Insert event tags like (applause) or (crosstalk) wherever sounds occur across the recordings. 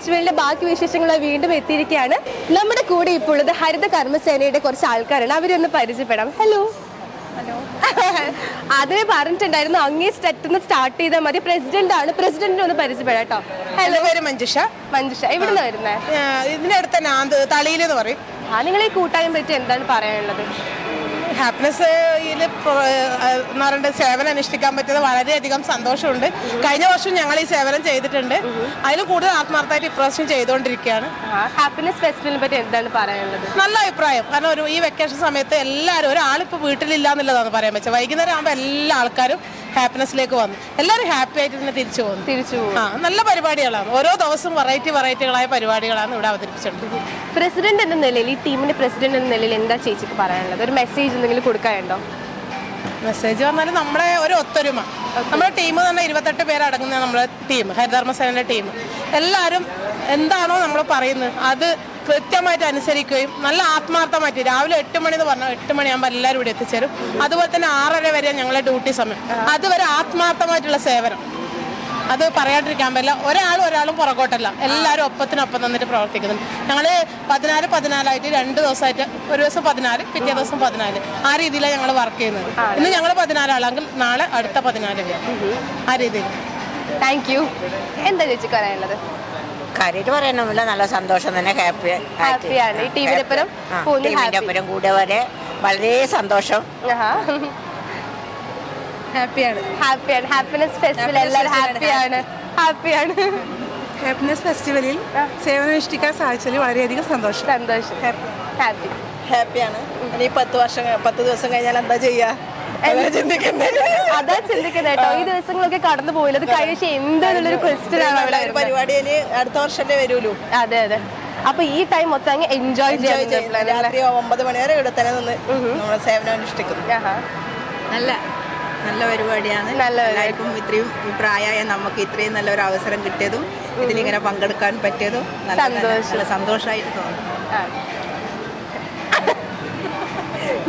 ഫെസ്റ്റിവലിന്റെ ബാക്കി വിശേഷങ്ങളുമായി വീണ്ടും എത്തിയിരിക്കുകയാണ്. നമ്മുടെ കൂടെ ഇപ്പോൾ ഉള്ളത് ഹരിത കർമ്മസേനയുടെ കുറച്ച് ആൾക്കാരാണ്. അവരൊന്ന് പരിചയപ്പെടാം. ഹലോ അതിനെ (laughs) പറഞ്ഞിട്ടുണ്ടായിരുന്നു അങ്ങേ സ്റ്റെറ്റ് സ്റ്റാർട്ട് ചെയ്താൽ മതി. പ്രസിഡന്റ് ആണ്. പ്രസിഡന്റിനെ ഒന്ന് പരിചയപ്പെടാം കേട്ടോ. ഹലോ പേര് മഞ്ജുഷ. മഞ്ജുഷ എവിടുന്ന് വരുന്നത് ഇതിന്റെ അടുത്ത് തന്നെ തളിയിൽ എന്ന് പറയും. ആ നിങ്ങൾ ഈ കൂട്ടായ്മ പറ്റി എന്താണ് പറയാനുള്ളത്? ഹാപ്പിനെസ് എന്ന് പറയുന്നത് സേവനം അനുഷ്ഠിക്കാൻ പറ്റിയത് വളരെയധികം സന്തോഷമുണ്ട്. കഴിഞ്ഞ വർഷം ഞങ്ങൾ ഈ സേവനം ചെയ്തിട്ടുണ്ട്. അതിൽ കൂടുതൽ ആത്മാർത്ഥമായിട്ട് ഇപ്രാവശ്യം ചെയ്തുകൊണ്ടിരിക്കുകയാണ്. ഹാപ്പിനെസ് ഫെസ്റ്റിവലിനെ പറ്റി എന്താണ് പറയാനുള്ളത്? നല്ല അഭിപ്രായം. കാരണം ഒരു ഈ വെക്കേഷൻ സമയത്ത് എല്ലാവരും ഒരാളിപ്പോൾ വീട്ടിലില്ല എന്നുള്ളതാണ് പറയാൻ പറ്റുക വൈകുന്നേരം ആകുമ്പോൾ എല്ലാ ആൾക്കാരും ഹാപ്പിനെസ്സിലേക്ക് വന്നു. എല്ലാവരും ഹാപ്പി ആയിട്ട് തന്നെ തിരിച്ചു പോകുന്നു തിരിച്ചു ആ നല്ല പരിപാടികളാണ്. ഓരോ ദിവസവും വെറൈറ്റി വെറൈറ്റികളായ പരിപാടികളാണ് ഇവിടെ അവതരിപ്പിച്ചിട്ടുള്ളത് പ്രസിഡന്റ് എന്ന നിലയിൽ ഈ ടീമിന്റെ പ്രസിഡന്റ് എന്ന നിലയിൽ എന്താ ചേച്ചിക്ക് പറയാനുള്ളത്? ഒരു മെസ്സേജ് എന്തെങ്കിലും കൊടുക്കാനുണ്ടോ? മെസ്സേജ് പറഞ്ഞാൽ നമ്മുടെ ഒരു ഒത്തൊരുമ. നമ്മുടെ ടീം എന്ന് തന്നെ ഇരുപത്തെട്ട് പേരടങ്ങുന്ന നമ്മുടെ ടീം ഹരിധർമ്മസേനയുടെ ടീം എല്ലാവരും എന്താണോ നമ്മൾ പറയുന്നത് അത് കൃത്യമായിട്ട് അനുസരിക്കുകയും നല്ല ആത്മാർത്ഥമായിട്ട് രാവിലെ എട്ട് മണി എന്ന് പറഞ്ഞാൽ എട്ട് മണിയാകുമ്പോൾ എല്ലാവരും ഇവിടെ എത്തിച്ചേരും. അതുപോലെ തന്നെ ആറര വരെ ഞങ്ങളുടെ ഡ്യൂട്ടി സമയം. അതുവരെ ആത്മാർത്ഥമായിട്ടുള്ള സേവനം. അത് പറയാണ്ടിരിക്കാൻ പറ്റില്ല. ഒരാളും ഒരാളും പുറകോട്ടല്ല. എല്ലാവരും ഒപ്പത്തിനൊപ്പം നിന്നിട്ട് പ്രവർത്തിക്കുന്നുണ്ട്. ഞങ്ങൾ പതിനാല് പതിനാലായിട്ട് രണ്ട് ദിവസമായിട്ട് ഒരു ദിവസം പതിനാല് പിറ്റേ ദിവസം പതിനാല്. ആ രീതിയിലാണ് ഞങ്ങൾ വർക്ക് ചെയ്യുന്നത്. ഇന്ന് ഞങ്ങൾ പതിനാലാളെങ്കിൽ നാളെ അടുത്ത പതിനാല് ആ രീതിയിൽ. താങ്ക് യു എന്താ ചേച്ചി പറയാനുള്ളത്? കാര്യമായിട്ട് പറയാനൊന്നുമില്ല നല്ല സന്തോഷം തന്നെ ഹാപ്പി ഹാപ്പിയാണ് ഈ ടീമിന്റെ ഒപ്പം പോകുന്നു ടീമിന്റെ ഹാപ്പി. ഒപ്പം കൂടെ വരെ വളരെ സന്തോഷം. ഹാപ്പിയാണ് ഹാപ്പിയാണ് ഹാപ്പിനെസ് ഫെസ്റ്റിവൽ എല്ലാവരും ഹാപ്പിയാണ് ഹാപ്പിയാണ് ഹാപ്പിനെസ് ഫെസ്റ്റിവലിൽ സേവനമനുഷ്ഠിക്കാൻ സാധിച്ചതിൽ വളരെയധികം സന്തോഷം. സന്തോഷം. ഹാപ്പി ഹാപ്പിയാണ് ഇനി പത്ത് വർഷം പത്ത് ദിവസം കഴിഞ്ഞാൽ എന്താ ചെയ്യാ? അതാ ചിന്തിക്കുന്നത് കേട്ടോ. ഈ ദിവസങ്ങളൊക്കെ കടന്നു പോയില്ല? അത് കഴിച്ച് എന്താന്നുള്ളൊരു ക്വസ്റ്റ്യൻ ആണ് അവിടെ പരിപാടി അടുത്ത വർഷമല്ലേ വരുള്ളൂ. അതെ അതെ. അപ്പൊ ഈ ടൈം മൊത്തം അങ്ങ് എൻജോയ് ചെയ്യാൻ രാത്രി ഒമ്പത് മണി വരെ ഇവിടെ തന്നെ നിന്ന് നമ്മൾ സേവനം അനുഷ്ഠിക്കുന്നു. നല്ല നല്ല പരിപാടിയാണ്. എല്ലാവർക്കും ഇത്രയും പ്രായമായ നമുക്ക് ഇത്രയും നല്ലൊരു അവസരം കിട്ടിയതും ഇതിലിങ്ങനെ പങ്കെടുക്കാൻ പറ്റിയതും നല്ല സന്തോഷം. നല്ല സന്തോഷമായിട്ട് തോന്നുന്നു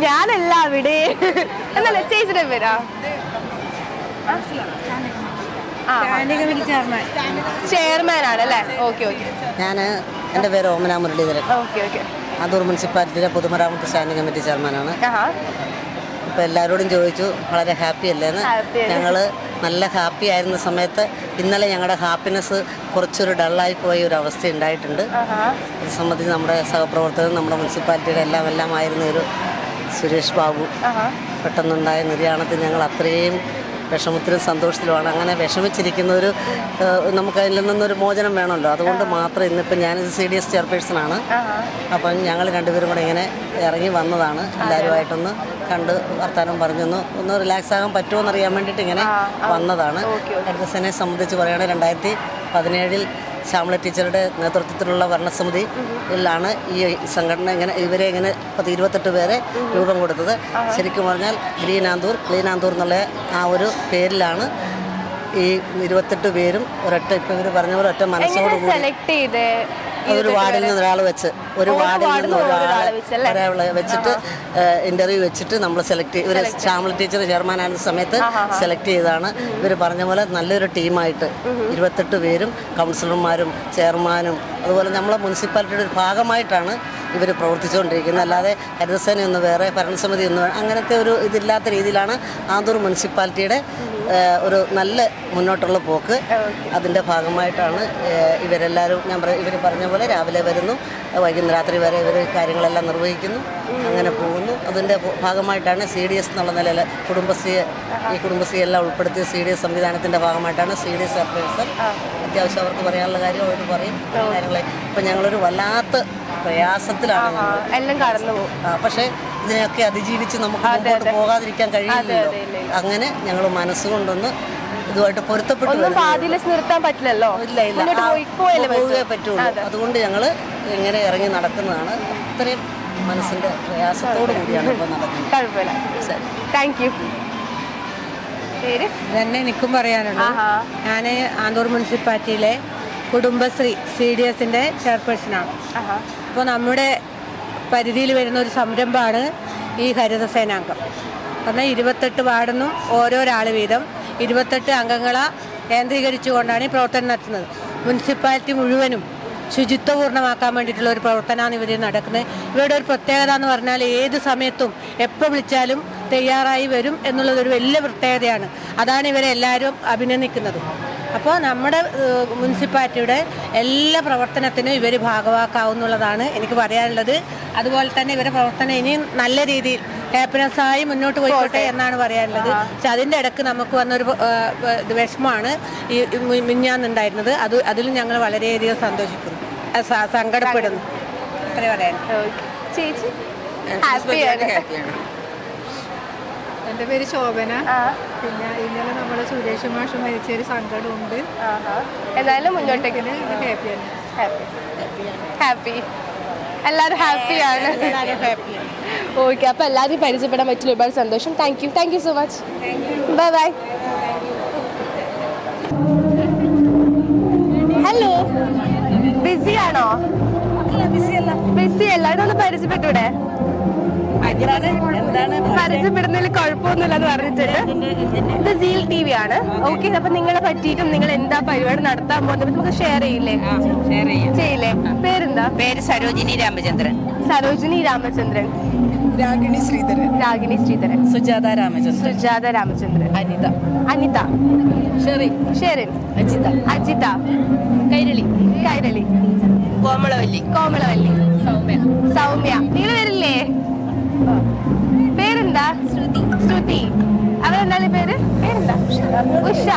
ഞാനല്ല അവിടെ. എന്നല്ല ചേച്ചിയുടെ പേരാ? ചെയർമാൻ ആണ് അല്ലേ ഓക്കെ ഓക്കെ ഞാൻ എന്റെ പേര് ഓമന മുരളീധരൻ. ഓക്കെ ഓക്കെ ആദൂർ മുനിസിപ്പാലിറ്റിയിലെ പൊതുമരാമത്ത് സ്റ്റാൻഡിംഗ് കമ്മിറ്റി ചെയർമാനാണ് ആഹാ. ഇപ്പോൾ എല്ലാവരോടും ചോദിച്ചു വളരെ ഹാപ്പി അല്ലേന്ന്? ഞങ്ങൾ ഞങ്ങൾ നല്ല ഹാപ്പി ആയിരുന്ന സമയത്ത് ഇന്നലെ ഞങ്ങളുടെ ഹാപ്പിനെസ് കുറച്ചൊരു ഡള്ളായി പോയ ഒരു അവസ്ഥ ഉണ്ടായിട്ടുണ്ട്. ഇത് സംബന്ധിച്ച് നമ്മുടെ സഹപ്രവർത്തകരും നമ്മുടെ മുനിസിപ്പാലിറ്റിയുടെ എല്ലാം എല്ലാം ആയിരുന്ന ഒരു സുരേഷ് ബാബു. പെട്ടെന്നുണ്ടായ നിര്യാണത്തിൽ ഞങ്ങൾ അത്രയും വിഷമത്തിലും സന്തോഷത്തിലുമാണ്. അങ്ങനെ വിഷമിച്ചിരിക്കുന്ന ഒരു നമുക്ക് അതിൽ നിന്നൊരു മോചനം വേണമല്ലോ. അതുകൊണ്ട് മാത്രം ഇന്നിപ്പോൾ ഞാനിത് സി ഡി എസ് ചെയർപേഴ്സണാണ്. അപ്പം ഞങ്ങൾ രണ്ടുപേരും കൂടെ ഇങ്ങനെ ഇറങ്ങി വന്നതാണ്. എല്ലാവരുമായിട്ടൊന്ന് കണ്ട് വർത്താനം പറഞ്ഞൊന്ന് ഒന്ന് റിലാക്സ് ആകാൻ പറ്റുമോ എന്നറിയാൻ വേണ്ടിയിട്ട് ഇങ്ങനെ വന്നതാണ്. ഹരിതസേനയെ സംബന്ധിച്ച് പറയുകയാണെങ്കിൽ രണ്ടായിരത്തി പതിനേഴിൽ ശ്യാമള ടീച്ചറുടെ നേതൃത്വത്തിലുള്ള ഭരണസമിതിയിലാണ് ഈ സംഘടന ഇങ്ങനെ ഇവരെ ഇങ്ങനെ പത്ത് ഇരുപത്തെട്ട് പേരെ രൂപം കൊടുത്തത്. ശരിക്കും പറഞ്ഞാൽ ഗ്രീൻ ആന്തൂർ എന്നുള്ള ആ ഒരു പേരിലാണ് ഈ ഇരുപത്തെട്ട് പേരും ഒരൊറ്റ ഇപ്പം ഇവർ പറഞ്ഞ പോലെ ഒറ്റ മനസ്സോട് സെലക്ട് വാർഡിൽ നിന്ന് ഒരാൾ വെച്ച് ഒരു വാർഡിൽ നിന്ന്? ഒരാളെ വെച്ചിട്ട് ഇന്റർവ്യൂ വെച്ചിട്ട് നമ്മൾ സെലക്ട് ഇവർ ശ്യാമള ടീച്ചർ ചെയർമാനായിരുന്ന സമയത്ത് സെലക്ട് ചെയ്താണ് ഇവർ പറഞ്ഞ പോലെ നല്ലൊരു ടീമായിട്ട് ഇരുപത്തെട്ട് പേരും കൗൺസിലർമാരും ചെയർമാനും അതുപോലെ നമ്മളെ മുനിസിപ്പാലിറ്റിയുടെ ഒരു ഭാഗമായിട്ടാണ് ഇവർ പ്രവർത്തിച്ചുകൊണ്ടിരിക്കുന്നത്. അല്ലാതെ ഹരിതസേന ഒന്ന് വേറെ ഭരണസമിതി ഒന്ന് വേണം അങ്ങനത്തെ ഒരു ഇതില്ലാത്ത രീതിയിലാണ് ആന്തൂർ മുനിസിപ്പാലിറ്റിയുടെ ഒരു നല്ല മുന്നോട്ടുള്ള പോക്ക്. അതിന്റെ ഭാഗമായിട്ടാണ് ഇവരെല്ലാവരും ഞാൻ ഇവർ പറഞ്ഞ പോലെ രാവിലെ വരുന്നു. വൈകുന്നേരം രാത്രി വരെ ഇവർ കാര്യങ്ങളെല്ലാം നിർവഹിക്കുന്നു. അങ്ങനെ പോകുന്നു. അതിന്റെ ഭാഗമായിട്ടാണ് സി ഡി എസ് എന്നുള്ള നിലയിൽ കുടുംബശ്രീ ഈ കുടുംബശ്രീ എല്ലാം ഉൾപ്പെടുത്തിയ സി ഡി എസ് സംവിധാനത്തിന്റെ ഭാഗമായിട്ടാണ് സി ഡി എസ് ചെയർപേഴ്സൺ അത്യാവശ്യം അവർക്ക് പറയാനുള്ള കാര്യം അവർ പറയും. കാര്യങ്ങളെ. ഇപ്പം ഞങ്ങളൊരു വല്ലാത്ത പ്രയാസത്തിലാണ് എല്ലാം കടന്നു പോകും. പക്ഷെ ഇതിനെയൊക്കെ അതിജീവിച്ച് നമുക്ക് മുമ്പോട്ട് പോകാതിരിക്കാൻ കഴിയില്ലല്ലോ അങ്ങനെ ഞങ്ങൾ മനസ്സുകൊണ്ടൊന്ന് ഇതുമായിട്ട് പൊരുത്തപ്പെട്ടു. നിർത്താൻ പറ്റില്ലല്ലോ. ഇല്ല ഇല്ല. പോവുകയെ പോയി പോയല്ലേ പറ്റൂ. പറ്റുള്ളൂ. അതുകൊണ്ട് ഞങ്ങൾ ഇങ്ങനെ ഇറങ്ങി നടക്കുന്നതാണ്. അത്രയും മനസ്സിന്റെ പ്രയാസത്തോടു കൂടിയാണ് ഇപ്പോൾ നടക്കുന്നത്. താങ്ക് യു പേര്? തന്നെ എനിക്കും പറയാനുണ്ട് ഞാൻ ആന്തൂർ മുനിസിപ്പാലിറ്റിയിലെ കുടുംബശ്രീ സി ഡി എസിന്റെ ചെയർപേഴ്സണാണ്. അപ്പോൾ നമ്മുടെ പരിധിയിൽ വരുന്ന ഒരു സംരംഭമാണ് ഈ ഹരിത സേനാംഗം. പറഞ്ഞാൽ ഇരുപത്തെട്ട് വാർഡെന്നും ഓരോരാൾ വീതം ഇരുപത്തെട്ട് അംഗങ്ങളെ കേന്ദ്രീകരിച്ചുകൊണ്ടാണ് ഈ പ്രവർത്തനം നടത്തുന്നത്. മുനിസിപ്പാലിറ്റി മുഴുവനും ശുചിത്വപൂർണമാക്കാൻ വേണ്ടിയിട്ടുള്ള ഒരു പ്രവർത്തനമാണ് ഇവർ നടക്കുന്നത്. ഇവരുടെ ഒരു പ്രത്യേകത എന്ന് പറഞ്ഞാൽ ഏത് സമയത്തും എപ്പോൾ വിളിച്ചാലും തയ്യാറായി വരും എന്നുള്ളതൊരു വലിയ പ്രത്യേകതയാണ്. അതാണ് ഇവരെ എല്ലാവരും അഭിനന്ദിക്കുന്നത്. അപ്പോൾ നമ്മുടെ മുനിസിപ്പാലിറ്റിയുടെ എല്ലാ പ്രവർത്തനത്തിനും ഇവർ ഭാഗവാക്കാവുന്നുള്ളതാണ് എനിക്ക് പറയാനുള്ളത്. അതുപോലെ തന്നെ ഇവരുടെ പ്രവർത്തനം ഇനിയും നല്ല രീതിയിൽ ഹാപ്പിനെസ്സായി മുന്നോട്ട് പോയിക്കോട്ടെ എന്നാണ് പറയാനുള്ളത്. പക്ഷെ അതിന്റെ ഇടയ്ക്ക് നമുക്ക് വന്നൊരു വിഷമമാണ് ഈ മിഞ്ഞാന്നുണ്ടായിരുന്നത് അത് അതിലും ഞങ്ങൾ വളരെയധികം സന്തോഷിക്കുന്നു. സങ്കടപ്പെടുന്നു. അത്രേ പറയാൻ ചേച്ചി? ചേച്ചി ഹാപ്പിയാണ്. എന്റെ പേര് ശോഭന. പിന്നെ ഇന്നലെ നമ്മുടെ സുരേഷ് മാഷ് മരിച്ചൊരു സങ്കടമുണ്ട്. ആഹാ. എന്തായാലും മുന്നോട്ടേക്ക്. ഹാപ്പിയാണ് ഹാപ്പി ഹാപ്പി. എല്ലാവരും ഹാപ്പിയാണ് ഓക്കെ അപ്പൊ എല്ലാവരും പരിചയപ്പെടാൻ പറ്റില്ല ഒരുപാട് സന്തോഷം. Thank you thank you so much bye bye hello busy ആണോ? ബിസിയല്ല ഇതൊന്ന് പരിചയപ്പെട്ടൂടെ? പരിചയപ്പെടുന്നതിൽ കുഴപ്പമൊന്നുമില്ല എന്ന് പറഞ്ഞിട്ടുണ്ട്. ഇത് സീൽ ടി വി ആണ്. ഓക്കെ അപ്പൊ നിങ്ങളെ പറ്റിയിട്ടും നിങ്ങൾ എന്താ പരിപാടി നടത്താൻ പോകുന്നത് നമുക്ക് ഷെയർ ചെയ്യില്ലേ? ചെയ്യില്ലേ? പേരെന്താ? പേര് സരോജിനി രാമചന്ദ്രൻ. സരോജിനി രാമചന്ദ്രൻ. രാഗിണി ശ്രീധരൻ. രാഗിണി ശ്രീധരൻ. സുജാത രാമചന്ദ്രൻ. സുജാത രാമചന്ദ്രൻ. അനിത. അനിത. ഷെറി. ഷെറിൻ. അജിത. അജിത. കൈരളി. കൈരളി. കോമളവല്ലി. കോമളവല്ലി. സൗമ്യ. സൗമ്യ. നിങ്ങൾ വരില്ലേ? പേരെന്താ? ശ്രുതി. ശ്രുതി. അവരെന്താണ് പേര്? പേരെന്താ? ഉഷ.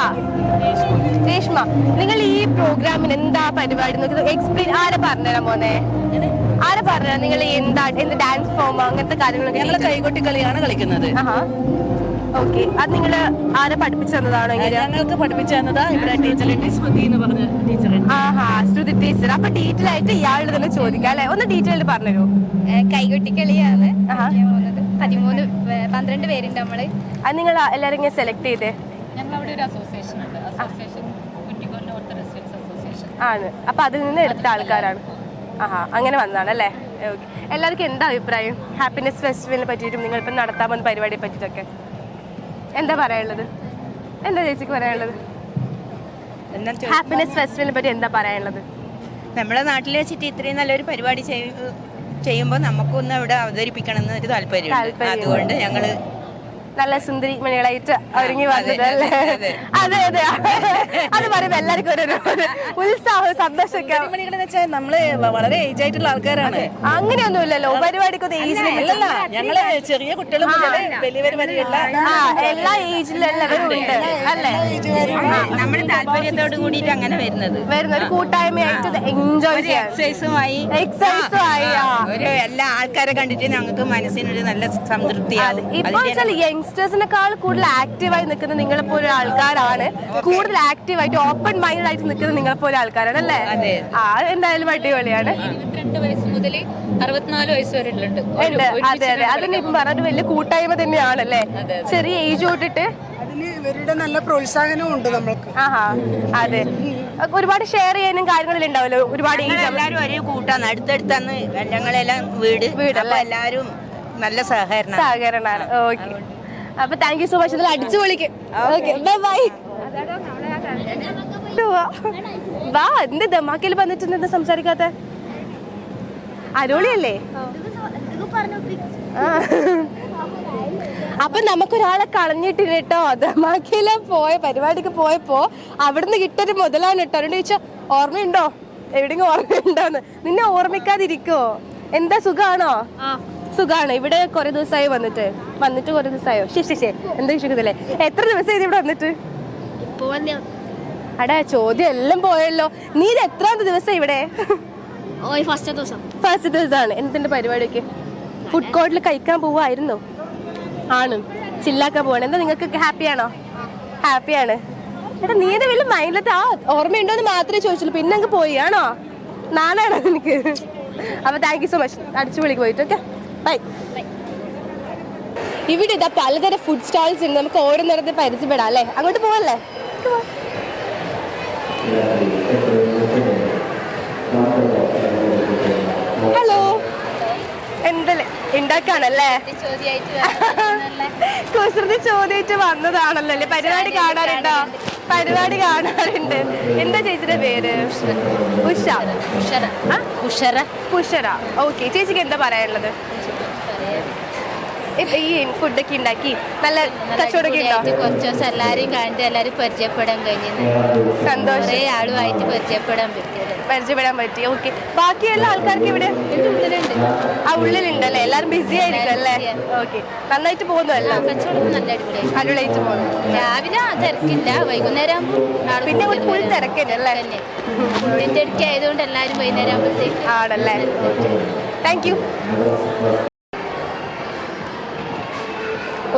രേഷ്മ. നിങ്ങൾ ഈ പ്രോഗ്രാമിന് എന്താ പരിപാടി എക്സ്പ്ലെയിൻ ആരെ പറഞ്ഞുതരാൻ മോനെ? ആരെ പറഞ്ഞുതരാം? നിങ്ങൾ എന്താ എന്ത് ഡാൻസ് ഫോം അങ്ങനത്തെ കാര്യങ്ങളൊക്കെ ഞങ്ങൾ കൈകൊട്ടി കളിയാണ് കളിക്കുന്നത്. ഓക്കെ. അത് നിങ്ങൾ ആരെ പഠിപ്പിച്ചു തന്നതാണോ ഞങ്ങൾക്ക് പഠിപ്പിച്ചു തന്നതാ ഇവിടെ ടീച്ചർ സ്മൃതി എന്ന് പറഞ്ഞ ടീച്ചർ. ആഹാ ശ്രുതി ടീച്ചർ. അപ്പൊ ഡീറ്റെയിൽ ആയിട്ട് ഇയാളുടെ തന്നെ ചോദിക്കാം അല്ലെ? ഒന്ന് ഡീറ്റെയിൽ പറഞ്ഞുതരൂ? കൈകൊട്ടിക്കളിയാണ്. ആഹാ. കളിക്കാൻ പോകുന്നത് പതിമൂന്ന് പന്ത്രണ്ട് പേരുണ്ട് നമ്മൾ. അത് നിങ്ങൾ എല്ലാരും ഇങ്ങനെ സെലക്ട് ചെയ്തേ? ഞങ്ങൾ അവിടെ ഒരു അസോസിയേഷൻ ഉണ്ട്. അസോസിയേഷൻ ആണ്. അപ്പൊ അതിൽ നിന്ന് എടുത്ത ആൾക്കാരാണ്. ആഹാ അങ്ങനെ വന്നതാണ് അല്ലേ? ഓക്കെ. എല്ലാവർക്കും എന്താ അഭിപ്രായം? ഹാപ്പിനെസ് ഫെസ്റ്റിവലിനെ പറ്റിയിട്ടും നിങ്ങൾ ഇപ്പം നടത്താൻ പോകുന്ന പരിപാടിയെ പറ്റിയിട്ടൊക്കെ. എന്താ പറയാനുള്ളത്? എന്താ ചേച്ചിക്ക് പറയാനുള്ളത്? ഹാപ്പിനെസ് ഫെസ്റ്റിവലിനെ പറ്റി എന്താ പറയാനുള്ളത്? നമ്മുടെ നാട്ടിൽ വെച്ചിട്ട് ഇത്രയും നല്ലൊരു പരിപാടി ചെയ്യുമ്പോൾ നമുക്കൊന്ന് അവിടെ അവതരിപ്പിക്കണം എന്നൊരു താല്പര്യം. അതുകൊണ്ട് ഞങ്ങൾ നല്ല സുന്ദരി മണികളായിട്ട് ഒരുങ്ങി വന്നത് അല്ലേ? അതെ. അതെ അത്. പറയുമ്പോ എല്ലാവർക്കും ഒരു ഉത്സാഹം സന്തോഷമൊക്കെ. മണികളെന്ന് വെച്ചാൽ നമ്മൾ വളരെ ഏജ് ആയിട്ടുള്ള ആൾക്കാരാണ്. അങ്ങനെയൊന്നുമില്ലല്ലോ. പരിപാടിക്ക് ഏജ് ഞങ്ങൾ ചെറിയ കുട്ടികളും വരെയുള്ള എല്ലാ ഏജിലും ഉണ്ട് അല്ലേ? നമ്മുടെ താല്പര്യത്തോട് കൂടിയിട്ട് അങ്ങനെ വരുന്നത്. വരുന്ന ഒരു കൂട്ടായ്മയായിട്ട് എൻജോയ് എക്സസൈസുമായി ആ ഒരു എല്ലാ ആൾക്കാരെ കണ്ടിട്ട് ഞങ്ങൾക്ക് മനസ്സിനൊരു നല്ല സംതൃപ്തിയാണ് ഇപ്പൊ വെച്ചാൽ യങ്സ്റ്റേഴ്സിനേക്കാൾ കൂടുതൽ ആക്റ്റീവായി നിൽക്കുന്ന നിങ്ങളെ പോലെ ആൾക്കാരാണ് കൂടുതൽ ആക്റ്റീവായിട്ട് ഓപ്പൺ മൈൻഡ് ആയിട്ട് നിൽക്കുന്ന നിങ്ങളെ പോലെ ആൾക്കാരാണ് അല്ലേ? ആ എന്തായാലും അടിപൊളിയാണ്. മുതൽ അറുപത്തിനാല് വയസ്സ് വരെ ഉണ്ട് ഉണ്ട്. അതെ അതെ. അതിന് ഇപ്പം പറഞ്ഞത് വലിയ കൂട്ടായ്മ തന്നെയാണല്ലേ ചെറിയ ഏജ് തൊട്ടിട്ട്? അതിന് ഇവരുടെ നല്ല പ്രോത്സാഹനവും ഉണ്ട് നമ്മൾക്ക്. ആഹാ അതെ. ഒരുപാട് ഷെയർ ചെയ്യാനും കാര്യങ്ങളെല്ലാം ഉണ്ടാവല്ലോ ഒരുപാട് ഏജ് എല്ലാരും ഒരേ കൂട്ടാണ്. അടുത്തടുത്താണ് ഞങ്ങളെല്ലാം വീട്. വീട് എല്ലാരും നല്ല സഹകരണം സഹകരണമാണ് ഓക്കെ. അപ്പൊ താങ്ക് യു സോ മച്ച് ഇതിൽ അടിച്ചു പൊളിക്കും. ഓക്കെ ബൈ ബൈ വാ എന്ത് ദമാക്കിൽ വന്നിട്ടുണ്ട് എന്താ സംസാരിക്കാത്ത? അരോളിയല്ലേ. അപ്പൊ നമുക്കൊരാളെ കളഞ്ഞിട്ട് കേട്ടോ ദമാക്കില പോയ പരിപാടിക്ക് പോയപ്പോ അവിടുന്ന് കിട്ടൊരു മുതലാണ് കേട്ടോ അവരോട് ചോദിച്ചാ ഓർമ്മയുണ്ടോ? എവിടെയെങ്കിലും ഓർമ്മയുണ്ടോന്ന്? നിന്നെ ഓർമ്മിക്കാതിരിക്കോ. എന്താ സുഖാണോ? സുഖാണ്. ഇവിടെ കുറെ ദിവസമായി വന്നിട്ട്. വന്നിട്ട് കുറെ ദിവസമായോ ശരി ശരി ശരി എന്താ വിശ്വസിക്കുന്നില്ലേ എത്ര ദിവസമായി ഇവിടെ വന്നിട്ട്? അടാ ചോദ്യം എല്ലാം പോയല്ലോ. നീ ഇത് എത്രാമത്തെ ദിവസം ഇവിടെ? ഫസ്റ്റ് ദിവസം. ഫസ്റ്റ് ദിവസമാണ് എന്തിന്റെ പരിപാടിയൊക്കെ? ഫുഡ് കോർട്ടിൽ കഴിക്കാൻ പോവായിരുന്നു. ആണ്. ചില്ലാക്കാൻ പോവാണ്. എന്താ നിങ്ങൾക്ക് ഹാപ്പിയാണോ? ഹാപ്പിയാണ്. എടാ നീ ഇത് വലിയ മൈൻഡിലത്തെ ആ. ഓർമ്മയുണ്ടോ എന്ന് മാത്രമേ ചോദിച്ചുള്ളൂ. പിന്നെ അങ്ങ് പോയി. ആണോ? നാണാണോ എനിക്ക് അപ്പൊ താങ്ക് യു സോ മച്ച് അടിച്ചു വിളിക്ക് പോയിട്ട് ഓക്കെ ബൈ ഇവിടെ ഇതാ പലതരം ഫുഡ് സ്റ്റാൾസ് ഉണ്ട്. നമുക്ക് ഓരോന്നിടത്ത് പരിചയപ്പെടാം അല്ലേ? അങ്ങോട്ട് പോവല്ലേ? ഹലോ എന്തല്ലേ? ഉണ്ടാക്കാണല്ലേ ചോദ്യമായിട്ട് കുസൃതി ചോദ്യമായിട്ട് വന്നതാണല്ലോ അല്ലേ? പരിപാടി കാണാറുണ്ടോ? പരിപാടി കാണാറുണ്ട്. എന്താ ചേച്ചിയുടെ പേര്? ഉഷ. ഉഷറ ഉഷറ ഉഷര. ഉഷര. ഓക്കെ. ചേച്ചിക്ക് എന്താ പറയാനുള്ളത്? ഈ ഫുഡൊക്കെ ഉണ്ടാക്കി നല്ല കച്ചവടമൊക്കെ ഉണ്ടോ? കുറച്ച് ദിവസം എല്ലാരെയും കണ്ട് എല്ലാരും പരിചയപ്പെടാൻ കഴിഞ്ഞു. സന്തോഷം. ആളുമായിട്ട് പരിചയപ്പെടാൻ പറ്റിയത് പരിചയപ്പെടാൻ പറ്റി. ഓക്കെ ബാക്കിയുള്ള ആൾക്കാർക്ക് ഇവിടെ? ആ ഉള്ളിലുണ്ട് അല്ലേ എല്ലാവരും ബിസി ആയിരിക്കും അല്ലേ? ഓക്കെ നന്നായിട്ട് പോകുന്നല്ലോ കച്ചവടം നല്ല അടിപൊളിയായിട്ട് പോകുന്നു. രാവിലെ തിരക്കില്ല. വൈകുന്നേരം പിന്നെ ഒരു ഫുൾ തിരക്കല്ലേ അല്ലേ? ഇടയ്ക്ക് ആയതുകൊണ്ട് എല്ലാരും വൈകുന്നേരം ആകുമ്പോഴത്തേക്ക് ആണല്ലേ? താങ്ക് യു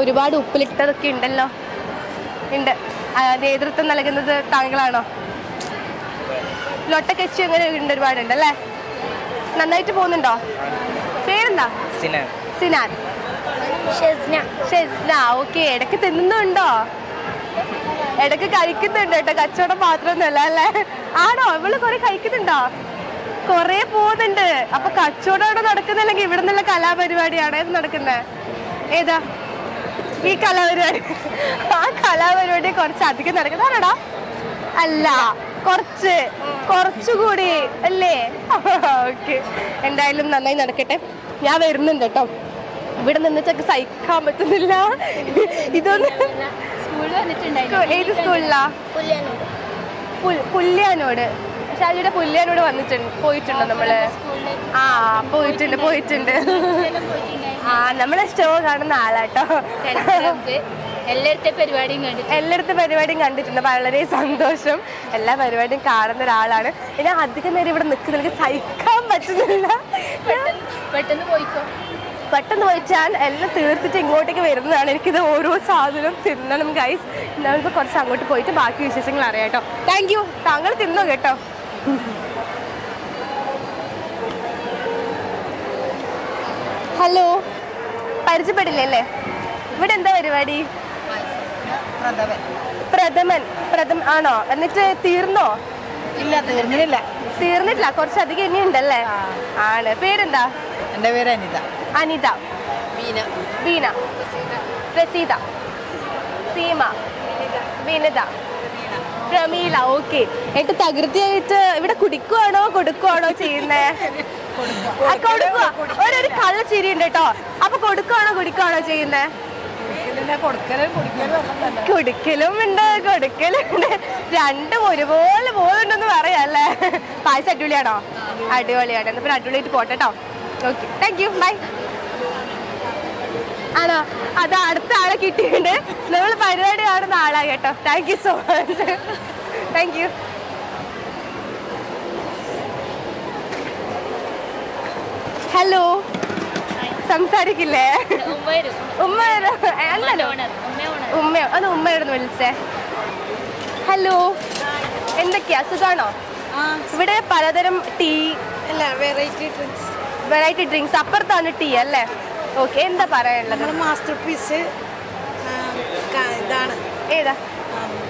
ഒരുപാട് ഉപ്പിലിട്ടതൊക്കെ ഉണ്ടല്ലോ. ഉണ്ട്. നേതൃത്വം നൽകുന്നത് താങ്കളാണോ? ലൊട്ടക്കച്ചി അങ്ങനെ ഉണ്ട് ഒരുപാടുണ്ട് അല്ലേ? നന്നായിട്ട് പോകുന്നുണ്ടോ? പേരെന്താ? സിനാൻ. ഷെസ്ന. ഷെസ്ന. ഓക്കെ. ഇടയ്ക്ക് തിന്നുന്നുണ്ടോ? ഇടയ്ക്ക് കഴിക്കുന്നുണ്ട് കേട്ടോ. കച്ചവടം മാത്രമൊന്നുമല്ല അല്ലേ? ആണോ? ഇവൾ കുറെ കഴിക്കുന്നുണ്ടോ? കൊറേ പോകുന്നുണ്ട്. അപ്പൊ കച്ചവടം അവിടെ നടക്കുന്നില്ലെങ്കിൽ ഇവിടെ നിന്നുള്ള കലാപരിപാടിയാണ് ഏത് നടക്കുന്നത്. ഏതാ? ഈ കലാപരിപാടി ആ കലാപരിപാടി കുറച്ച് അധികം നടക്കുന്നതാണോടാ അല്ല കുറച്ച് കുറച്ചുകൂടി അല്ലേ? ഓക്കെ. എന്തായാലും നന്നായി നടക്കട്ടെ. ഞാൻ വരുന്നുണ്ട് കേട്ടോ. ഇവിടെ നിന്നിട്ടൊക്കെ സഹിക്കാൻ പറ്റുന്നില്ല. ഇതൊന്ന് ഏത് സ്കൂളിലാ? പുല്യാനോട്. ഷാജിയുടെ പുല്യാനോട് വന്നിട്ടുണ്ട്. പോയിട്ടുണ്ടോ നമ്മൾ. ആ പോയിട്ടുണ്ട്. പോയിട്ടുണ്ട്. ആ നമ്മളെ ഷോ കാണുന്ന ആളാട്ടോ. എല്ലായിടത്തെ പരിപാടിയും കണ്ടിട്ട് എല്ലായിടത്തും പരിപാടിയും കണ്ടിട്ടുണ്ട്. വളരെ സന്തോഷം. എല്ലാ പരിപാടിയും കാണുന്ന ഒരാളാണ്. പിന്നെ അധികം നേരം ഇവിടെ നിൽക്കുന്ന എനിക്ക് സഹിക്കാൻ പറ്റുന്നില്ല. പെട്ടെന്ന് പോയിക്കോ. പെട്ടെന്ന് പോയിച്ചാൽ എല്ലാം തീർത്തിട്ട് ഇങ്ങോട്ടേക്ക് വരുന്നതാണ്. എനിക്കിത് ഓരോ സാധനവും തിന്നണം ഗൈസ് നമുക്ക് കുറച്ച് അങ്ങോട്ട് പോയിട്ട് ബാക്കി വിശേഷങ്ങൾ അറിയാം കേട്ടോ. താങ്ക് യു താങ്കൾ തിന്നോ കേട്ടോ? ഹലോ പരിചയപ്പെടില്ലേ അല്ലേ ഇവിടെ എന്താ പരിപാടി? പ്രഥമൻ. പ്രഥമൻ. ആണോ? എന്നിട്ട് തീർന്നോ? ഇല്ല തീർന്നില്ല തീർന്നിട്ടില്ല. കുറച്ചധികം ഇനി ഉണ്ടല്ലേ? ആണ്. പേരെന്താ? എന്റെ പേര് അനിത. അനിത. ബീന. വീണ പ്രസീത സീമ. വിനിത. പ്രമീല ഓക്കെ. എന്നിട്ട് തകൃതിയായിട്ട് ഇവിടെ കുടിക്കുവാണോ കൊടുക്കുവാണോ ചെയ്യുന്നേ? (laughs) ആ, കൊടുക്കുവാ ഒരു കള്ള ചിരി ഉണ്ട് കേട്ടോ. അപ്പൊ കൊടുക്കാണോ കുടിക്കാണോ ചെയ്യുന്നേ? കൊടുക്കലും ഉണ്ട് കൊടുക്കലും ഉണ്ട്. രണ്ടും ഒരുപോലെ പോകുന്നുണ്ടെന്ന് പറയാല്ലേ പായസം അടിപൊളിയാണോ? അടിപൊളിയാണ്. എന്നാ പിന്നെ അടിപൊളിയായിട്ട് പോട്ടെ കേട്ടോ. ഓക്കെ താങ്ക് യു ബൈ ആണോ? അത് അടുത്ത ആളെ കിട്ടിയിട്ടുണ്ട്. നമ്മൾ പരിപാടി കാണുന്ന ആളാ കേട്ടോ. Thank you so much thank you hello. സംസാരിക്കില്ലേ? ഉമ്മ ഉമ്മ. അല്ലല്ലോ. അത് ഉമ്മയോടൊന്ന് വിളിച്ചേ. ഹലോ. എന്തൊക്കെയാ? സുഖാണോ? ഇവിടെ പലതരം ടീ അല്ല വെറൈറ്റി ഡ്രിങ്ക്സ് വെറൈറ്റി ഡ്രിങ്ക്സ് അപ്പുറത്താണ് ടീ അല്ലേ? ഓക്കെ എന്താ പറയാനുള്ളത്? മാസ്റ്റർ പീസ് ഇതാണ്. ഏതാ?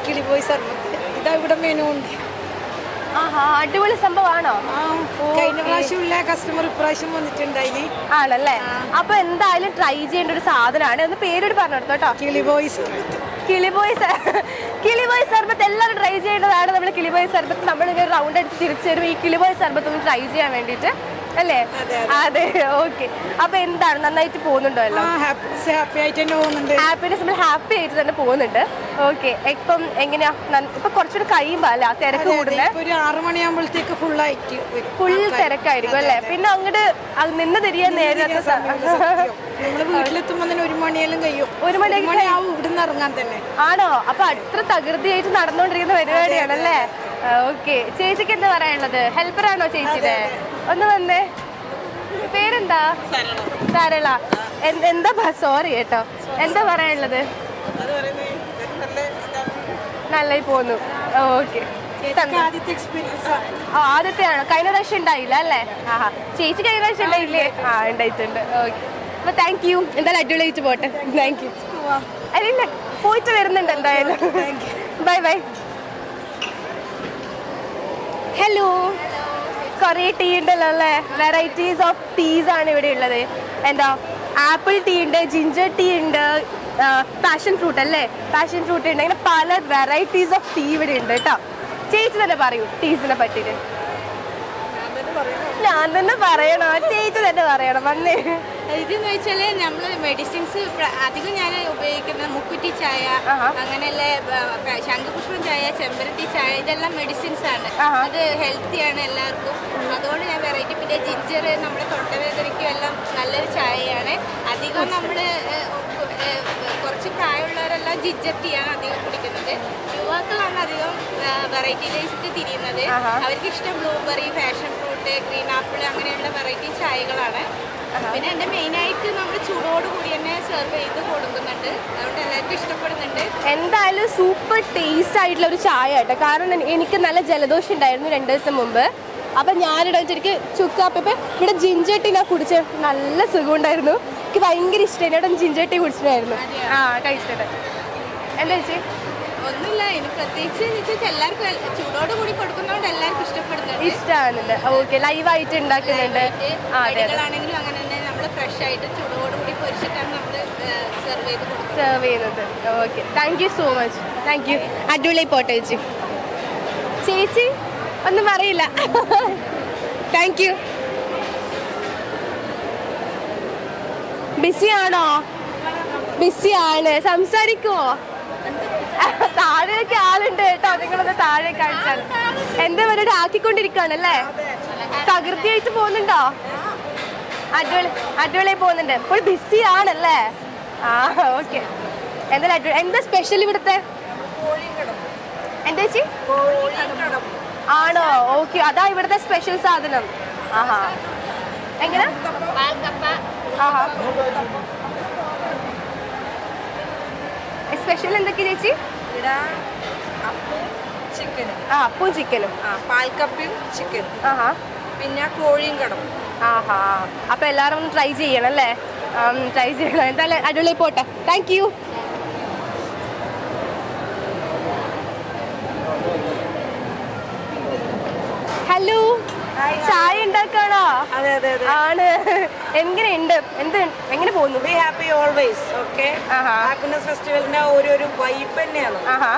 കിളിപോയി സർബത്ത്. ഇതാ ഇവിടെ മെനു ഉണ്ട്. അടിപൊളി സംഭവമാണോ കഴിഞ്ഞ പ്രാവശ്യം ഉള്ള കസ്റ്റമർ ഇപ്രാവശ്യം വന്നിട്ടുണ്ടായി ആണല്ലേ? അപ്പൊ എന്തായാലും ട്രൈ ചെയ്യേണ്ട ഒരു സാധനമാണ്. ഒന്ന് പേരോട് പറഞ്ഞു കേട്ടോ. സർബത്ത്. കിളിബോയ് സ- കിളിബോയ് സർബത്ത് എല്ലാവരും ട്രൈ ചെയ്യേണ്ടതാണ്. നമ്മൾ കിളിബോയ് സർബത്ത് നമ്മൾ ഇങ്ങനെ റൗണ്ട് അടിച്ച് തിരിച്ചു വരും ഈ കിളിബോയ് സർബത്ത് ഒന്ന് ട്രൈ ചെയ്യാൻ വേണ്ടിയിട്ട് അല്ലേ? അതെ ഓക്കെ അപ്പൊ എന്താണ്? നന്നായിട്ട് പോകുന്നുണ്ടോ എല്ലാം? ഹാപ്പിനെസ് നമ്മൾ ഹാപ്പി ആയിട്ട് തന്നെ പോകുന്നുണ്ട്. ഓക്കെ ഇപ്പം എങ്ങനെയാ? ഇപ്പൊ കുറച്ചുകൂടി കഴിയുമ്പോ അല്ല? തിരക്ക് കൂടുന്നത് ഒരു ആറു മണിയാകുമ്പോഴത്തേക്ക് ഫുൾ ആയിട്ട് ഫുൾ തിരക്കായിരിക്കും അല്ലേ? പിന്നെ അങ്ങോട്ട് നിന്ന് തിരിയാൻ നേരത്തെ നമ്മൾ (laughs) വീട്ടിലെത്തുമ്പോ തന്നെ ഒരു മണിയെല്ലാം കഴിയും. ഒരു മണിയാവും ഇവിടുന്ന് ഇറങ്ങാൻ തന്നെ. ആണോ? അപ്പൊ അത്ര തകൃതിയായിട്ട് നടന്നുകൊണ്ടിരിക്കുന്ന പരിപാടിയാണ് പരിപാടിയാണല്ലേ? ഓക്കെ. ചേച്ചിക്ക് എന്താ പറയാനുള്ളത്? ഹെൽപ്പറാണോ ചേച്ചിയുടെ? ഒന്ന് വന്നേ. പേരെന്താ? സരള. എന്ത്- എന്താ സോറി കേട്ടോ. എന്താ പറയാനുള്ളത്? നല്ലായി പോന്നു. ഓക്കെ. ആദ്യത്തെ ആദ്യത്തെയാണോ. കഴിഞ്ഞ പ്രാവശ്യം ഉണ്ടായില്ല അല്ലേ? ആഹാ. ചേച്ചി കഴിഞ്ഞ പ്രാവശ്യം ഉണ്ടായില്ലേ? ആ ഉണ്ടായിട്ടുണ്ട്. ഓക്കെ. അപ്പൊ താങ്ക് യു എന്തായാലും അടിപൊളിയായിട്ട് പോട്ടെ. താങ്ക് യു അല്ല പോയിട്ട് വരുന്നുണ്ട് എന്തായാലും. ബൈ ബൈ ഹലോ കൊറേ ടീ ഉണ്ടല്ലോ അല്ലേ? വെറൈറ്റീസ് ഓഫ് ടീസ് ആണ് ഇവിടെ ഉള്ളത്. എന്താ? ആപ്പിൾ ടീ ഉണ്ട് ജിഞ്ചർ ടീ ഉണ്ട് പാഷൻ ഫ്രൂട്ട് അല്ലേ? പാഷൻ ഫ്രൂട്ട് ഉണ്ട്. അങ്ങനെ പല വെറൈറ്റീസ് ഓഫ് ടീ ഇവിടെ ഉണ്ട് കേട്ടോ. ചേച്ചി തന്നെ പറയൂ ടീസിനെ പറ്റിയിട്ട്. ഞാൻ തന്നെ പറയണോ? ചേച്ചി തന്നെ പറയണം വന്നേ. ഇതെന്ന് വെച്ചാൽ നമ്മൾ മെഡിസിൻസ് അധികം ഞാൻ ഉപയോഗിക്കുന്ന മുക്കുറ്റി ചായ അങ്ങനെയുള്ള ശംഖുപുഷ്പം ചായ ചെമ്പരത്തി ചായ ഇതെല്ലാം മെഡിസിൻസ് ആണ്. അത് ഹെൽത്തി ആണ് എല്ലാവർക്കും. അതുകൊണ്ട് ഞാൻ വെറൈറ്റി പിന്നെ ജിഞ്ചർ നമ്മുടെ തൊണ്ടവേദനയ്ക്കും അധികം നമ്മൾ കുറച്ച് പ്രായമുള്ളവരെല്ലാം ജിജ്ജത്തിയാണ് അധികം കുടിക്കുന്നത് യുവാക്കളാണ് അധികം വെറൈറ്റിയിലേക്ക് തിരിയുന്നത്. അവർക്ക് ഇഷ്ടം blueberry passion fruit green apple അങ്ങനെയുള്ള വെറൈറ്റി ചായകളാണ്. പിന്നെ എന്റെ മെയിനായിട്ട് നമ്മൾ ചൂടോട് കൂടി തന്നെ സെർവ് ചെയ്ത് കൊടുക്കുന്നുണ്ട്. അതുകൊണ്ട് എല്ലാവർക്കും ഇഷ്ടപ്പെടുന്നുണ്ട്. എന്തായാലും സൂപ്പർ ടേസ്റ്റ് ആയിട്ടുള്ള ഒരു ചായ കേട്ടോ. കാരണം എനിക്ക് നല്ല ജലദോഷം ഉണ്ടായിരുന്നു രണ്ട് ദിവസം മുമ്പ്. അപ്പം ഞാനിവിടെ ചുക്കാപ്പിപ്പം ഇവിടെ ജിഞ്ചട്ടിനാണ് കുടിച്ച നല്ല സുഖമുണ്ടായിരുന്നു എനിക്ക് ഭയങ്കര ഇഷ്ടമായിരുന്നു ഇവിടെ ജിഞ്ചർ ടീ കുടിച്ചിട്ടായിരുന്നു ആ കഴിച്ചിട്ട് എന്താ ചേച്ചി? ഒന്നുമില്ല എനിക്ക് പ്രത്യേകിച്ച് വെച്ചാൽ എല്ലാവർക്കും ചൂടോട് കൂടി കൊടുക്കുന്നതുകൊണ്ട് എല്ലാവർക്കും ഇഷ്ടപ്പെടുന്നുണ്ട്. ഇഷ്ടമാകുന്നുണ്ട് ഓക്കെ ലൈവായിട്ട് ഉണ്ടാക്കുന്നുണ്ട്. ആ അതെ അതെ. കടികളാണെങ്കിലും അങ്ങനെ തന്നെ നമ്മൾ ഫ്രഷ് ആയിട്ട് ചൂടോട് കൂടി പൊരിച്ചിട്ടാണ് നമ്മൾ സെർവ് ചെയ്ത് സെർവ് ചെയ്യുന്നത്. Okay thank you so much thank you അടിപൊളി പോട്ടെ ചേച്ചി. ചേച്ചി ഒന്നും പറയില്ല. (laughs) താങ്ക് യു ബിസി ആണോ ബിസി ആണ് സംസാരിക്കുവോ? താഴെയൊക്കെ ആളുണ്ട് കേട്ടോ. നിങ്ങളൊന്ന് താഴെ കാണിച്ചാൽ. എന്താ പറയുക ആക്കിക്കൊണ്ടിരിക്കുകയാണല്ലേ തകൃതിയായിട്ട് പോകുന്നുണ്ടോ? അടിപൊളി അടിപൊളിയായി പോകുന്നുണ്ട്. ഇപ്പോൾ ബിസി ആണല്ലേ ആ ഓക്കെ. എന്തായാലും അടിപൊളി എന്താ സ്പെഷ്യൽ ഇവിടുത്തെ? എന്താ ചേച്ചി? ആണോ? ഓക്കെ. അതാ ഇവിടുത്തെ സ്പെഷ്യൽ സാധനം. ആഹാ. എങ്ങനെ? സ്പെഷ്യൽ എന്തൊക്കെയാ ചേച്ചി? ചിക്കൻ ആ അപ്പവും ചിക്കനും. ആ പാൽക്കപ്പയും ചിക്കൻ ആഹാ. പിന്നെ കോഴിയും കടവും. ആഹാ. അപ്പൊ എല്ലാവരും ഒന്ന് ട്രൈ ചെയ്യണം അല്ലേ? ട്രൈ ചെയ്യണം. എന്തായാലും അടിപൊളി പോട്ടെ. താങ്ക് യു ഹലോ ചായ ഉണ്ടാക്കാണോ? അതെ അതെ അതെ. ആണ്. എങ്ങനെയുണ്ട് എന്ത് എങ്ങനെ പോകുന്നു? Be happy always okay. Happiness ഫെസ്റ്റിവലിന്റെ ഒരു ഒരു വൈബ് തന്നെയാണ്. ആഹാ.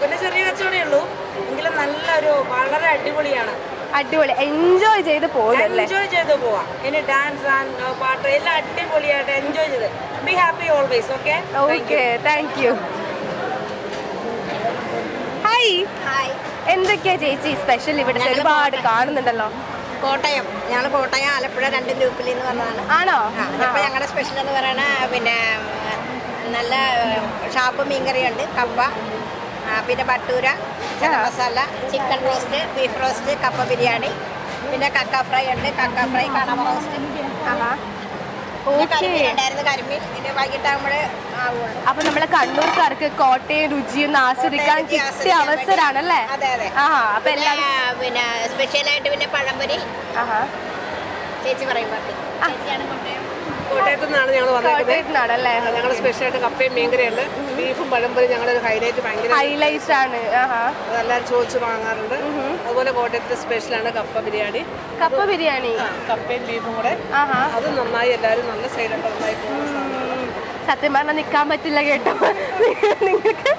പിന്നെ ചെറിയ കച്ചവടമേ ഉള്ളൂ. എങ്കിലും നല്ലൊരു വളരെ അടിപൊളിയാണ്. അടിപൊളി. എൻജോയ് ചെയ്ത് പോകുന്നല്ലേ എൻജോയ് ചെയ്ത് പോവാം. ഇനി ഡാൻസ് ആൻഡ് പാട്ട് എല്ലാം അടിപൊളിയായിട്ട് എൻജോയ് ചെയ്ത്. Be happy always okay okay thank you hi എന്തൊക്കെയാ ചേച്ചി സ്പെഷ്യൽ ഇവിടെ ഒരുപാട് കാണുന്നുണ്ടല്ലോ. കോട്ടയം. ഞങ്ങൾ കോട്ടയം ആലപ്പുഴ രണ്ടും ഗ്രൂപ്പിൽ നിന്ന് വന്നതാണ്. ആണോ? അപ്പോൾ ഞങ്ങളുടെ സ്പെഷ്യൽ എന്ന് പറയണ പിന്നെ നല്ല ഷാപ്പ് മീൻകറിയുണ്ട്. കപ്പ പിന്നെ bhatura masala chicken roast beef roast കപ്പ ബിരിയാണി പിന്നെ കക്ക ഫ്രൈ ഉണ്ട്. കക്ക ഫ്രൈ കണവ റോസ്റ്റ് അപ്പൊ നമ്മളെ കണ്ണൂർക്കാർക്ക് കോട്ടയം രുചിയൊന്ന് ആസ്വദിക്കാൻ കിട്ടിയ അവസരമാണ് അവസരാണല്ലേ? ആ അപ്പൊ എല്ലാം പിന്നെ സ്പെഷ്യൽ ആയിട്ട് പിന്നെ പഴംപൊരി. ആഹാ. ചേച്ചി പറയും ബാക്കി ചേച്ചിയാണ് കോട്ടയം. കോട്ടയത്തു നിന്നാണ് ഞങ്ങൾ കോട്ടയത്തിനാണല്ലേ ഞങ്ങൾ സ്പെഷ്യലായിട്ട് കപ്പയും മീൻകറിയുണ്ട്. ബീഫും പഴംപൊരി ഞങ്ങളുടെ ഒരു ഹൈലൈറ്റ് ഭയങ്കര ഹൈലൈറ്റ് ആണ് ആഹാ. അതെല്ലാവരും ചോദിച്ചു വാങ്ങാറുണ്ട്. അതുപോലെ കോട്ടയത്തെ സ്പെഷ്യലാണ് കപ്പ ബിരിയാണി. കപ്പ ബിരിയാണി? കപ്പയും ബീഫും കൂടെ. അത് നന്നായി എല്ലാവരും നല്ല സൈഡൊക്കെ നന്നായി സത്യം പറഞ്ഞാൽ നിൽക്കാൻ പറ്റില്ല കേട്ടോ. നിങ്ങൾക്ക്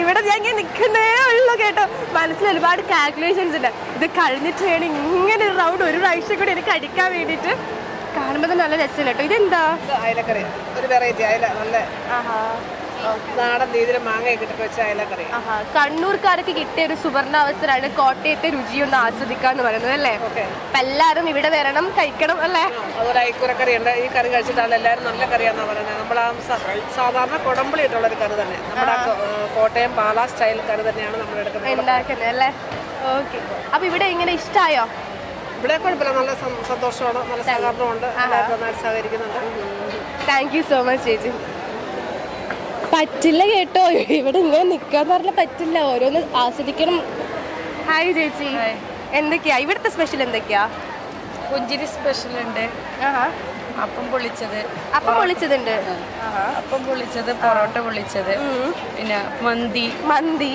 ഇവിടെ ഞാൻ ഇങ്ങനെ നിൽക്കുന്നേ ഉള്ളൂ കേട്ടോ. മനസ്സിൽ ഒരുപാട് കാൽക്കുലേഷൻസ് ഉണ്ട്. ഇത് കഴിഞ്ഞിട്ട് വേണം ഇങ്ങനെ ഒരു റൗണ്ട് ഒരു പ്രാവശ്യം കൂടി എനിക്ക് അടിക്കാൻ വേണ്ടിയിട്ട് കാണുമ്പോൾ തന്നെ നല്ല രസമില്ല കേട്ടോ. ഇതെന്താ? അയലക്കറി. ഒരു വെറൈറ്റി അയല നല്ല ആഹാ. നാടൻ രീതിയിൽ മാങ്ങയൊക്കെ ഇട്ട് വെച്ച അയലക്കറി. ആഹാ കണ്ണൂർക്കാർക്ക് കിട്ടിയ ഒരു സുവർണ അവസരമാണ് കോട്ടയത്തെ രുചിയൊന്ന് ആസ്വദിക്കാന്ന് പറയുന്നത് അല്ലേ? അപ്പൊ എല്ലാരും ഇവിടെ വരണം കഴിക്കണം അല്ലേ? അതുപോലെ ഐക്കുറക്കറി ഉണ്ട് ഈ കറി കഴിച്ചിട്ടാണ് എല്ലാവരും നല്ല കറിയാന്നാ പറയുന്നത്. നമ്മൾ ആ സാധാരണ കുടമ്പളി ഇട്ടുള്ള ഒരു കറി തന്നെ. നമ്മുടെ കോട്ടയം പാലാ സ്റ്റൈൽ കറി തന്നെയാണ് നമ്മൾ എടുക്കുന്നത് ഉണ്ടാക്കുന്നത് അല്ലേ? ഓക്കെ. അപ്പൊ ഇവിടെ ഇങ്ങനെ ഇഷ്ടായോ? ഇവിടെ കുഴപ്പമില്ല. നല്ല സന്തോഷമാണ്. നല്ല സഹകരണമുണ്ട്. എല്ലാവരും നന്നായിട്ട് സഹകരിക്കുന്നുണ്ട്. താങ്ക് യു സോ മച്ച് ചേച്ചി. പറ്റില്ല കേട്ടോ. ഇവിടെ ഇങ്ങനെ നിക്കാന്ന് പറഞ്ഞാൽ പറ്റില്ല. ഓരോന്ന് ആസ്വദിക്കണം. ഹായ് ചേച്ചി. എന്തൊക്കെയാ? ഇവിടുത്തെ സ്പെഷ്യൽ എന്തൊക്കെയാ? പുഞ്ചിരി സ്പെഷ്യൽ ഉണ്ട്. ആഹാ. അപ്പം പൊളിച്ചത്. അപ്പം പൊളിച്ചതുണ്ട്. ആഹാ. അപ്പം പൊളിച്ചത് പൊറോട്ട പൊളിച്ചത്. പിന്നെ മന്തി. മന്തി.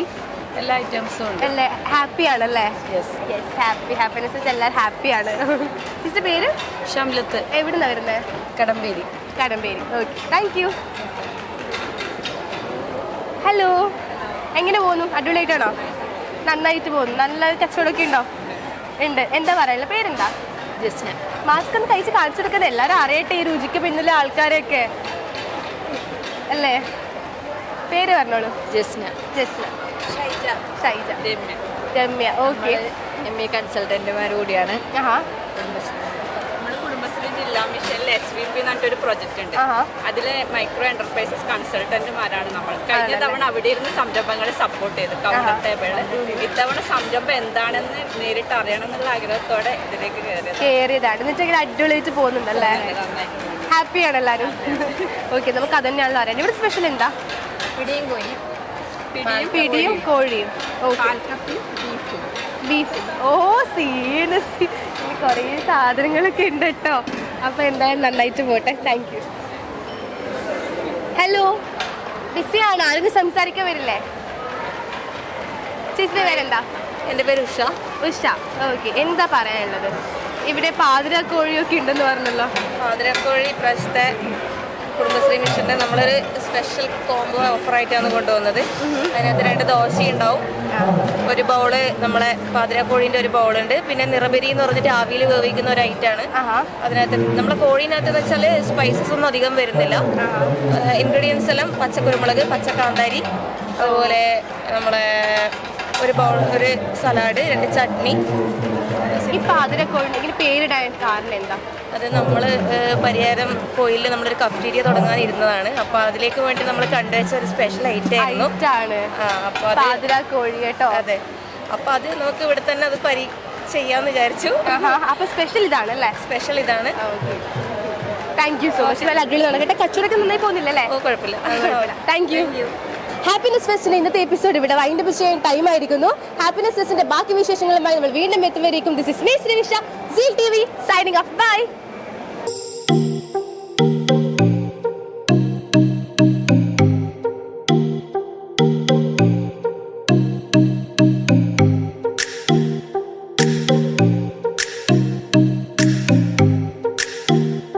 എല്ലാ ഐറ്റംസും ഉണ്ട്. അല്ലേ? ഹാപ്പി ആണല്ലേ? യെസ് ഹാപ്പി ഹാപ്പിനെസ് എല്ലാവരും ഹാപ്പിയാണ് ഇതിന്റെ പേര്? ഷംലത്ത്. എവിടുന്നാ വരുന്നത് Kadamberi Kadamberi okay thank you hello എങ്ങനെ പോകുന്നു? അടിപൊളിയായിട്ടാണോ? നന്നായിട്ട് പോകുന്നു. നല്ല കച്ചവടമൊക്കെ ഉണ്ടോ? ഉണ്ട്. എന്താ പറയാനുള്ള പേരെന്താ? ജസ്ന മാസ്ക് ഒന്ന് കഴിച്ച് കാണിച്ചു കൊടുക്കുന്നത് എല്ലാവരും അറിയട്ടെ ഈ രുചിക്ക് പിന്നിലെ ആൾക്കാരെയൊക്കെ. അല്ലേ? പേര് പറഞ്ഞോളൂ. ജസ്ന ജസ്ന ഷൈജ. ഷൈജ. രമ്യ. രമ്യ. ഓക്കെ. എം കൺസൾട്ടന്റുമാർ കൂടിയാണ്. ആഹാ. ജില്ലാ മിഷനിൽ എസ് വി പി എന്നിട്ടൊരു പ്രൊജക്ട് ഉണ്ട്. അതിൽ അതിലെ മൈക്രോ എന്റർപ്രൈസസ് കൺസൾട്ടന്റുമാരാണ് നമ്മൾ. കഴിഞ്ഞ തവണ അവിടെ ഇരുന്ന് സംരംഭങ്ങളെ സപ്പോർട്ട് ചെയ്തു. കൗണ്ടർ ടേബിളിൽ ഇത്തവണ സംരംഭം എന്താണെന്ന് നേരിട്ട് അറിയണം എന്നുള്ള ആഗ്രഹത്തോടെ ഇതിലേക്ക് കയറിയത് കയറിയതാണ് എന്നിട്ട് ഇങ്ങനെ അടിപൊളിയായിട്ട് പോകുന്നുണ്ടല്ലേ? നന്നായി ഹാപ്പിയാണ് എല്ലാവരും ഓക്കെ നമുക്ക് അത് തന്നെയാണല്ലോ അറിയാൻ ഇവിടെ സ്പെഷ്യൽ എന്താ? പിടിയും കോഴി പിടിയും കോഴിയും. ബീഫും. ബീഫ്. ഓ സീനസ് കുറേ സാധനങ്ങളൊക്കെ ഉണ്ട് കേട്ടോ. അപ്പൊ എന്തായാലും നന്നായിട്ട് പോട്ടെ. താങ്ക് യു ഹലോ ബിസിയാണോ? ആരെങ്കിലും സംസാരിക്കാൻ വരില്ലേ? ചേച്ചിയുടെ പേരെന്താ? എന്റെ പേര് ഉഷ. ഉഷ. ഓക്കെ എന്താ പറയാനുള്ളത്? ഇവിടെ പാതിരാക്കോഴിയൊക്കെ ഉണ്ടെന്ന് പറഞ്ഞല്ലോ. പാതിരക്കോഴി ഇപ്രാവശ്യത്തെ കുടുംബശ്രീ മിഷന്റെ നമ്മളൊരു സ്പെഷ്യൽ കോംബോ ഓഫറായിട്ടാണ് കൊണ്ടുവന്നത്. അതിനകത്ത് രണ്ട് ദോശയുണ്ടാവും. ഒരു ബൗൾ നമ്മളെ പാതിരക്കോഴീന്റെ ഒരു ബൗളുണ്ട് പിന്നെ നിറബരി എന്ന് പറഞ്ഞിട്ട് ആവിയിൽ വേവിക്കുന്ന ഒരു ഐറ്റാണ് അതിനകത്ത് നമ്മളെ കോഴീനകത്ത് എന്ന് വെച്ചാൽ സ്പൈസസ് ഒന്നും അധികം വരുന്നില്ല. ഇൻഗ്രീഡിയൻസ് എല്ലാം പച്ചക്കുരുമുളക് പച്ചക്കാന്താരി അതുപോലെ നമ്മളെ ഒരു ബൗൾ ഒരു സലാഡ് രണ്ട് ചട്നി പാതിര കോഴി ഇങ്ങനെ പേരിടാൻ കാരണം എന്താ? അത് നമ്മൾ പരിഹാരം കോയിലിൽ നമ്മളൊരു കഫ്റ്റീരിയ തുടങ്ങാനിരുന്നതാണ് അപ്പൊ അതിലേക്ക് വേണ്ടി നമ്മൾ കണ്ടുവച്ച ഒരു സ്പെഷ്യൽ ഐറ്റം ആയിരുന്നു. പാതിര കോഴി കേട്ടോ. അതെ. അപ്പൊ അത് നമുക്ക് ഇവിടെ തന്നെ അത് പരി ചെയ്യാന്ന് വിചാരിച്ചു. അപ്പൊ സ്പെഷ്യൽ ഇതാണ് അല്ലേ? സ്പെഷ്യൽ ഇതാണ്. താങ്ക് യു സോ മച്ച് നല്ല അടിപൊളി നടക്കട്ടെ കച്ചവടമൊക്കെ നന്നായി പോകുന്നില്ലല്ലേ? ഓ കുഴപ്പമില്ല. താങ്ക് യു ഹാപ്പിനെസ് ഫെസ്റ്റിന്റെ ഇന്നത്തെ എപ്പിസോഡ് ഇവിടെ വൈൻഡ് അപ്പ് ചെയ്യാൻ ടൈം ആയിരിക്കുന്നു. ഹാപ്പിനെസ് ഫെസ്റ്റിന്റെ ബാക്കി വിശേഷങ്ങളുമായി നമ്മൾ വീണ്ടും എത്തുവരേക്കും this is me Sreenisha Seal T V signing off bye